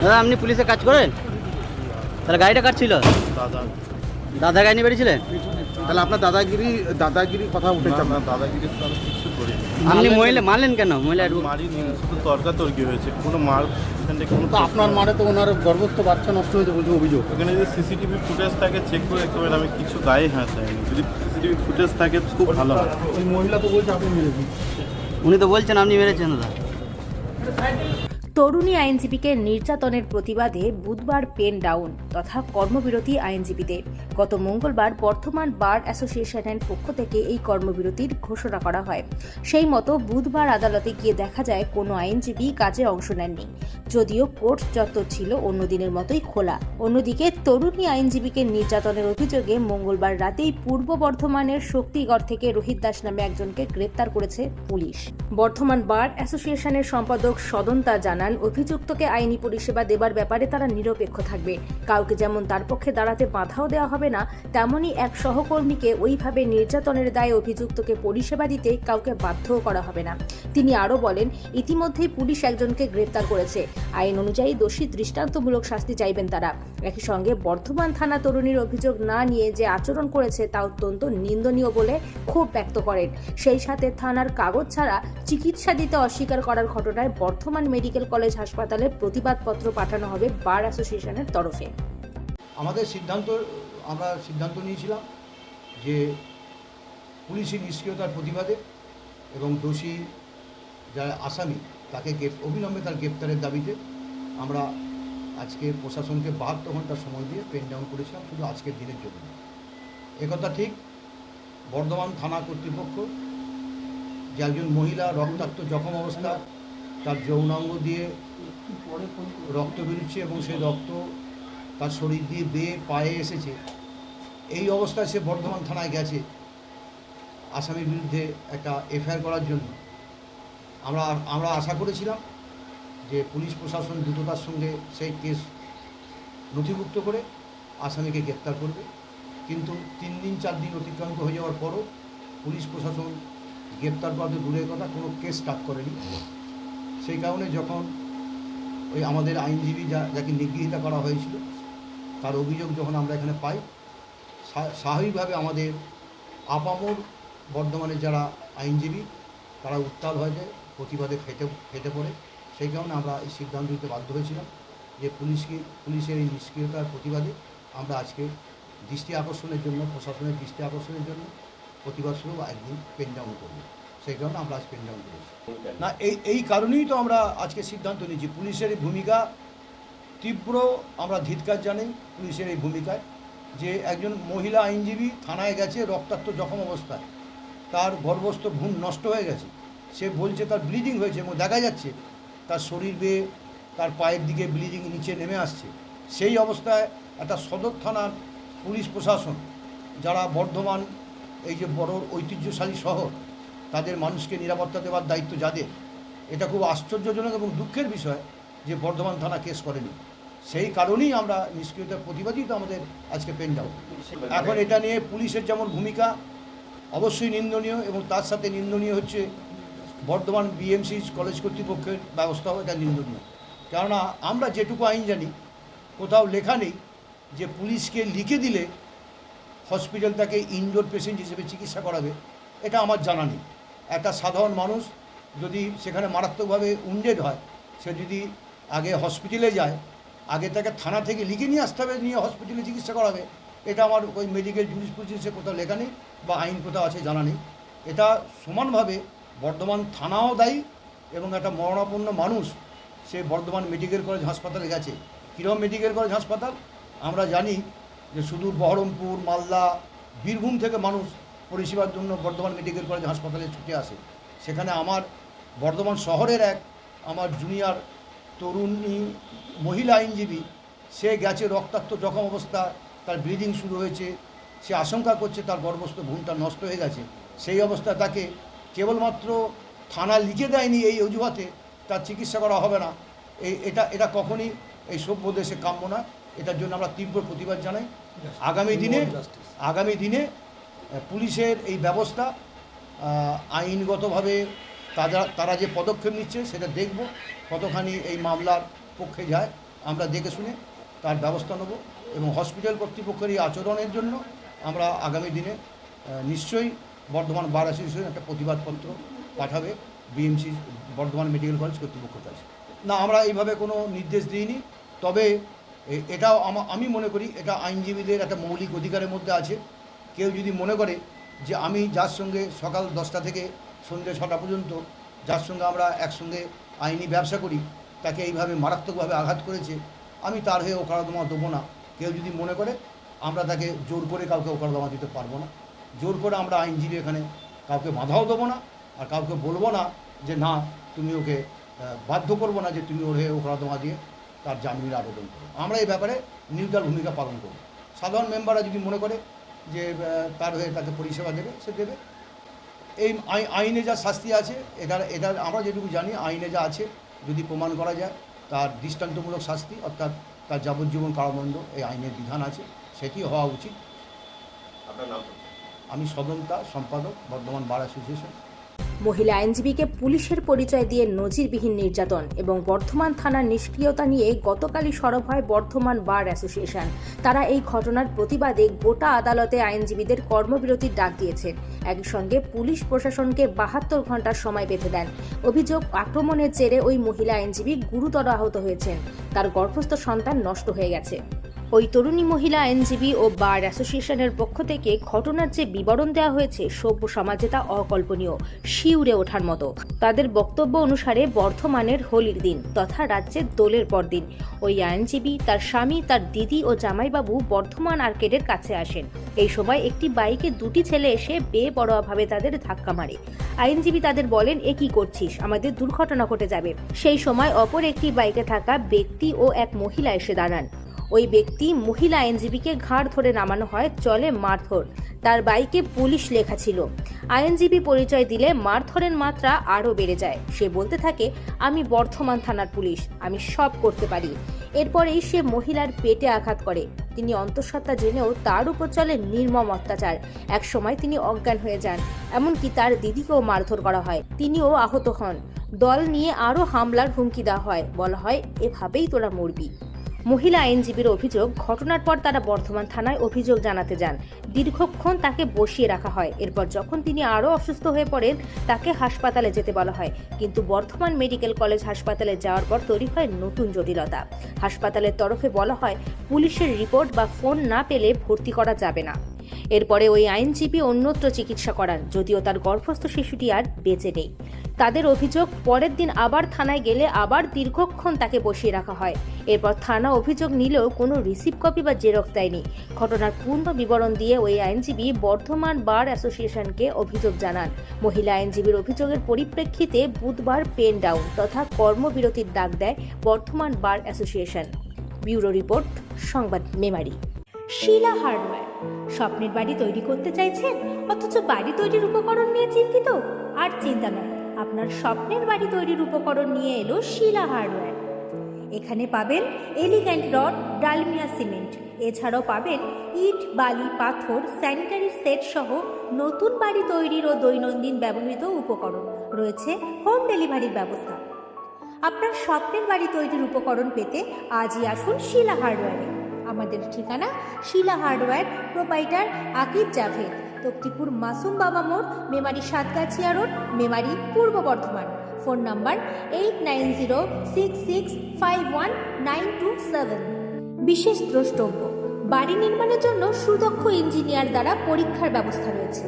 দাদা আপনি পুলিশে কাজ করেন? তাহলে গাড়িটা কার ছিল? দাদা। দাদা গাড়ি নিয়ে বেরিয়েছিলেন? তাহলে আপনার দাদাগিরি দাদাগিরি কথা উঠেছে আপনার দাদাগিরি আপনি মহিলা মারলেন কেন? মহিলা মারিনি শুধু তর্কাতর্কি হয়েছে। কোনো মার এখান কোনো তো আপনার মারে তো ওনার গর্ভস্থ বাচ্চা নষ্ট হয়েছে বলছে অভিযোগ। ওখানে যদি সিসিটিভি ফুটেজ থাকে চেক করে দেখতে আমি কিছু গায়ে হাত দেয়নি যদি সিসিটিভি ফুটেজ থাকে খুব ভালো হয়। ওই মহিলা তো বলছে আপনি মেরেছেন। উনি তো বলছেন আপনি মেরেছেন দাদা। তরুণী আইনজীবীকে নির্যাতনের প্রতিবাদে বুধবার পেন ডাউন তথা কর্মবিরতি আইনজীবীদের। গত মঙ্গলবার বর্ধমান বার অ্যাসোসিয়েশনের পক্ষ থেকে এই কর্মবিরতির ঘোষণা করা হয়। সেই মতো বুধবার আদালতে গিয়ে দেখা যায়, কোনো আইনজীবী কাজে অংশ নেননি। যদিও কোর্ট চত্বর ছিল, অন্য দিনের মতোই খোলা। অন্যদিকে, তরুণী আইনজীবীকে নির্যাতনের অভিযোগে মঙ্গলবার রাতেই পূর্ব বর্ধমানের শক্তিগড় থেকে রোহিত দাস নামে একজনকে গ্রেপ্তার করেছে পুলিশ। বর্ধমান বার অ্যাসোসিয়েশনের সম্পাদক সদন্তা জানান, অভিযুক্তকে আইনি পরিষেবা দেবার ব্যাপারে তারা নিরপেক্ষ থাকবে। কাউকে যেমন তার পক্ষে দাঁড়াতে বাধাও দেওয়া হবে না তেমনই এক সহকর্মীকে ওইভাবে নির্যাতনের দায়ে অভিযুক্তকে পরিষেবা দিতে কাউকে বাধ্যও করা হবে না। তিনি আরও বলেন, ইতিমধ্যেই পুলিশ একজনকে গ্রেপ্তার করেছে। আইন অনুযায়ী দোষী দৃষ্টান্তমূলক শাস্তি চাইবেন তারা। একই সঙ্গে বর্ধমান থানা তরুণীর অভিযোগ না নিয়ে যে আচরণ করেছে তা অত্যন্ত নিন্দনীয় বলে ক্ষোভ ব্যক্ত করেন। সেই সাথে থানার কাগজ ছাড়া চিকিৎসা দিতে অস্বীকার করার ঘটনায় বর্ধমান মেডিকেল কলেজ হাসপাতালে প্রতিবাদপত্র পাঠানো হবে বার অ্যাসোসিয়েশনের তরফে। আমাদের সিদ্ধান্ত, আমরা সিদ্ধান্ত নিয়েছিলাম যে পুলিশি নিষ্ক্রিয়তার প্রতিবাদে এবং দোষী যারা আসামি, তাকে অবিলম্বে তার গ্রেপ্তারের দাবিতে আমরা আজকে প্রশাসনকে বাহাত্তর ঘণ্টা সময় দিয়ে পেন ডাউন করেছিলাম, শুধু আজকের দিনের জন্য। একথা ঠিক, বর্ধমান থানা কর্তৃপক্ষ যে একজন মহিলা রক্তাক্ত জখম অবস্থা, তার যৌনাঙ্গ দিয়ে রক্ত বেরোচ্ছে এবং সেই রক্ত তার শরীর দিয়ে বেয়ে পায়ে এসেছে। এই অবস্থায় সে বর্ধমান থানায় গেছে আসামির বিরুদ্ধে একটা এফআইআর করার জন্য। আমরা আমরা আশা করেছিলাম যে পুলিশ প্রশাসন দ্রুততার সঙ্গে সেই কেস নথিভুক্ত করে আসামিকে গ্রেপ্তার করবে। কিন্তু তিন দিন, চার দিন অতিক্রান্ত হয়ে যাওয়ার পরও পুলিশ প্রশাসন গ্রেপ্তার করাতে দূরের কথা কোনো কেস স্টার্ট করেনি। সেই কারণে যখন ওই আমাদের আইনজীবী যা, যাকে নিগৃহীতা করা হয়েছিল, তার অভিযোগ যখন আমরা এখানে পাই স্বা- স্বাভাবিকভাবে আমাদের আপামর বর্ধমানের যারা আইনজীবী, তারা উত্তাল হয়ে যায়, প্রতিবাদে ফেটে ফেটে পড়ে। সেই কারণে আমরা এই সিদ্ধান্ত নিতে বাধ্য হয়েছিলাম যে পুলিশকে, পুলিশের এই নিষ্ক্রিয়তার প্রতিবাদে আমরা আজকে দৃষ্টি আকর্ষণের জন্য, প্রশাসনের দৃষ্টি আকর্ষণের জন্য প্রতিবাদ শুরু একদিন পেন ডাউন করব। সেই কারণে আমরা আজ পেন ডাউন করেছি না এই এই কারণেই তো আমরা আজকে সিদ্ধান্ত নিয়েছি। পুলিশের ভূমিকা তীব্র আমরা ধিৎকার জানি পুলিশের এই ভূমিকায় যে একজন মহিলা আইনজীবী থানায় গেছে রক্তাক্ত জখম অবস্থায়। তার গর্ভস্থ ভ্রূণ নষ্ট হয়ে গেছে। সে বলছে তার ব্লিডিং হয়েছে এবং দেখা যাচ্ছে তার শরীর বেয়ে তার পায়ের দিকে ব্লিডিং নিচে নেমে আসছে। সেই অবস্থায় একটা সদর থানার পুলিশ প্রশাসন যারা বর্ধমান এই যে বড় ঐতিহ্যশালী শহর, তাদের মানুষকে নিরাপত্তা দেওয়ার দায়িত্ব যাদের, এটা খুব আশ্চর্যজনক এবং দুঃখের বিষয় যে বর্ধমান থানা কেস করেনি। সেই কারণেই আমরা নিষ্ক্রিয়তার প্রতিবাদই তো আমাদের আজকে পেন ডাউন। এখন এটা নিয়ে পুলিশের যেমন ভূমিকা, অবশ্যই নিন্দনীয় এবং তার সাথে নিন্দনীয় হচ্ছে বর্ধমান বিএমসি কলেজ কর্তৃপক্ষের ব্যবস্থাও এটা নিন্দনীয়। কেননা আমরা যেটুকু আইন জানি, কোথাও লেখা নেই যে পুলিশকে লিখে দিলে হসপিটাল তাকে ইনডোর পেশেন্ট হিসেবে চিকিৎসা করাবে, এটা আমার জানা নেই। একটা সাধারণ মানুষ যদি সেখানে মারাত্মকভাবে উন্ডেড হয়, সে যদি আগে হসপিটালে যায়, আগে তাকে থানা থেকে লিখে নিয়ে আসতে হবে, নিয়ে হসপিটালে চিকিৎসা করাবে, এটা আমার ওই মেডিকেল জুরিসপ্রুডেন্সে কোথাও লেখা নেই বা আইন কোথাও আছে জানা নেই। এটা সমানভাবে বর্ধমান থানাও দায়ী এবং একটা মরণাপন্ন মানুষ, সে বর্ধমান মেডিকেল কলেজ হাসপাতালে গেছে। কীরকম মেডিকেল কলেজ হাসপাতাল? আমরা জানি যে শুধু বহরমপুর, মালদা, বীরভূম থেকে মানুষ পরিষেবার জন্য বর্ধমান মেডিকেল কলেজ হাসপাতালে ছুটে আসে। সেখানে আমার বর্ধমান শহরের এক আমার জুনিয়র তরুণী মহিলা আইনজীবী, সে গেছে রক্তাক্ত জখম অবস্থা, তার ব্লিডিং শুরু হয়েছে, সে আশঙ্কা করছে তার গর্ভস্থ ভ্রূণটা নষ্ট হয়ে গেছে। সেই অবস্থায় তাকে কেবলমাত্র থানা লিখে দেয়নি এই অজুহাতে, তার চিকিৎসা করা হবে না। এই এটা এটা কখনই এই সভ্য দেশে কাম্য না। এটার জন্য আমরা তীব্র প্রতিবাদ জানাই। আগামী দিনে আগামী দিনে পুলিশের এই ব্যবস্থা আইনগতভাবে তারা তারা যে পদক্ষেপ নিচ্ছে সেটা দেখব কতখানি এই মামলার পক্ষে যায় আমরা দেখে শুনে তার ব্যবস্থা নেব এবং হসপিটাল কর্তৃপক্ষের এই আচরণের জন্য আমরা আগামী দিনে নিশ্চয়ই বর্ধমান বার অ্যাসোসিয়েশন একটা প্রতিবাদপত্র পাঠাবে বিএমসি বর্ধমান মেডিকেল কলেজ কর্তৃপক্ষের কাছে। না আমরা এইভাবে কোনো নির্দেশ দিইনি তবে এটাও আমা- মনে করি এটা আইনজীবীদের একটা মৌলিক অধিকারের মধ্যে আছে। কেউ যদি মনে করে যে আমি যার সঙ্গে সকাল দশটা থেকে সন্ধ্যে ছটা পর্যন্ত যার সঙ্গে আমরা একসঙ্গে আইনি ব্যবসা করি, তাকে এইভাবে মারাত্মকভাবে আঘাত করেছে, আমি তার হয়ে ওকালতমা দেবো না। কেউ যদি মনে করে, আমরা তাকে জোর করে কাউকে ওকালতমা দিতে পারব না। জোর করে আমরা আইনজীবী এখানে কাউকে বাধাও দেবো না আর কাউকে বলব না যে, না, তুমি ওকে বাধ্য করব না যে, তুমি ওর হয়ে ওকালতমা দিয়ে তার জামিনের আবেদন আমরা এই ব্যাপারে নিউট্রাল ভূমিকা পালন করব। সাধারণ মেম্বাররা যদি মনে করে যে তার হয়ে তাকে পরিষেবা দেবে সে দেবে। এই আই- আইনে যা শাস্তি আছে এটা এটা আমরা যেটুকু জানি আইনে যা আছে যদি প্রমাণ করা যায় তার দৃষ্টান্তমূলক শাস্তি অর্থাৎ তার যাবজ্জীবন কারাদণ্ড এই আইনের বিধান আছে সেটি হওয়া উচিত। আমি সদন্তা সম্পাদক বর্ধমান বার অ্যাসোসিয়েশন। মহিলা আইনজীবীকে পুলিশের পরিচয় দিয়ে নজিরবিহীন নির্যাতন এবং বর্ধমান থানার নিষ্ক্রিয়তা নিয়ে গতকালই সরব হয় বর্ধমান বার অ্যাসোসিয়েশন। তারা এই ঘটনার প্রতিবাদে গোটা আদালতে আইনজীবীদের কর্মবিরতির ডাক দিয়েছেন একই সঙ্গে পুলিশ প্রশাসনকে বাহাত্তর ঘণ্টার সময় বেঁধে দেন। অভিযোগ আক্রমণের জেরে ওই মহিলা আইনজীবী গুরুতর আহত হয়েছেন। তার গর্ভস্থ সন্তান নষ্ট হয়ে গেছে। ওই তরুণী মহিলা আইনজীবী ও বার অ্যাসোসিয়েশনের পক্ষ থেকে ঘটনার যে বিবরণ দেওয়া হয়েছে, সভ্য সমাজে তা অকল্পনীয়, শিউরে ওঠার মতো। তাদের বক্তব্য অনুসারে বর্ধমানের হোলির দিন তথা রাজ্যের দোলের পর দিন ওই আইনজীবী, তার স্বামী, তার দিদি ও জামাইবাবু বর্ধমান আর্কেডের কাছে আসেন। এই সময় একটি বাইকে দুটি ছেলে এসে বেপরোয়াভাবে তাদের ধাক্কা মারে। আইনজীবী তাদের বলেন, এ কি করছিস? আমাদের দুর্ঘটনা ঘটে যাবে। সেই সময় অপর একটি বাইকে থাকা ব্যক্তি ও এক মহিলা এসে দাঁড়ান। ওই ব্যক্তি মহিলা আইনজীবীকে ঘাড় ধরে নামানো হয়, চলে মারধর। তার বাইকে পুলিশ লেখা ছিল। আইনজীবী পরিচয় দিলে মারধরের মাত্রা আরও বেড়ে যায়। সে বলতে থাকে, আমি বর্ধমান থানার পুলিশ, আমি সব করতে পারি। এরপরেই সে মহিলার পেটে আঘাত করে। তিনি অন্তঃসত্ত্বা জেনেও তার উপর চলে নির্মম অত্যাচার। একসময় তিনি অজ্ঞান হয়ে যান, এমনকি তার দিদিকেও মারধর করা হয়। তিনিও আহত হন। দল নিয়ে আরও হামলার হুমকি দেওয়া হয়। বলা হয়, এভাবেই তোরা মরবি। মহিলা আইনজীবীর অভিযোগ, ঘটনার পর তারা বর্ধমান থানায় অভিযোগ জানাতে যান। দীর্ঘক্ষণ তাকে বসিয়ে রাখা হয়। এরপর যখন তিনি আরও অসুস্থ হয়ে পড়েন, তাকে হাসপাতালে যেতে বলা হয়। কিন্তু বর্ধমান মেডিকেল কলেজ হাসপাতালে যাওয়ার পর তৈরি হয় নতুন জটিলতা। হাসপাতালের তরফে বলা হয়, পুলিশের রিপোর্ট বা ফোন না পেলে ভর্তি করা যাবে না। এরপরে ওই আইনজীবী অন্যত্র চিকিৎসা করান, যদিও তার গর্ভস্থ শিশুটি আর বেঁচে নেই। তাদের অভিযোগ, পরের দিন আবার থানায় গেলে আবার দীর্ঘক্ষণ তাকে বসিয়ে রাখা হয়। এরপর থানা অভিযোগ নিলেও কোনো রিসিভ কপি বা জেরক্স দেয়নি। ঘটনার পূর্ণ বিবরণ দিয়ে ওই আইনজীবী বর্ধমান বার অ্যাসোসিয়েশনকে অভিযোগ জানান। মহিলা আইনজীবীর অভিযোগের পরিপ্রেক্ষিতে বুধবার পেন ডাউন তথা কর্মবিরতির ডাক দেয় Bardhaman bar association. Bureau report, সংবাদ মেমারি। শিলা হার্ডওয়্যার স্বপ্নের বাড়ি তৈরি করতে চাইছেন, অথচ বাড়ি তৈরির উপকরণ নিয়ে চিন্তিত? আর চিন্তা নয় আপনার স্বপ্নের বাড়ি তৈরির উপকরণ নিয়ে এলো শিলা হার্ডওয়্যার এখানে পাবেন এলিগ্যান্ট রড, ডালমিয়া সিমেন্ট। এছাড়াও পাবেন ইট, বালি, পাথর, স্যানিটারি সেট সহ নতুন বাড়ি তৈরির ও দৈনন্দিন ব্যবহৃত উপকরণ। রয়েছে হোম ডেলিভারির ব্যবস্থা। আপনার স্বপ্নের বাড়ি তৈরির উপকরণ পেতে আজই আসুন শিলা হার্ডওয়্যারে আমাদের ঠিকানা শিলা হার্ডওয়্যার, প্রোপাইটার আকিব জাভেদ। তক্তিপুর মাসুম বাবা মোড়, Memari Satgachhia road, Memari Purba Bardhaman. Phone number eight nine zero, six six, five one, nine two seven. বিশেষ দ্রষ্টব্য, বাড়ি নির্মাণের জন্য সুদক্ষ ইঞ্জিনিয়ার দ্বারা পরীক্ষার ব্যবস্থা রয়েছে।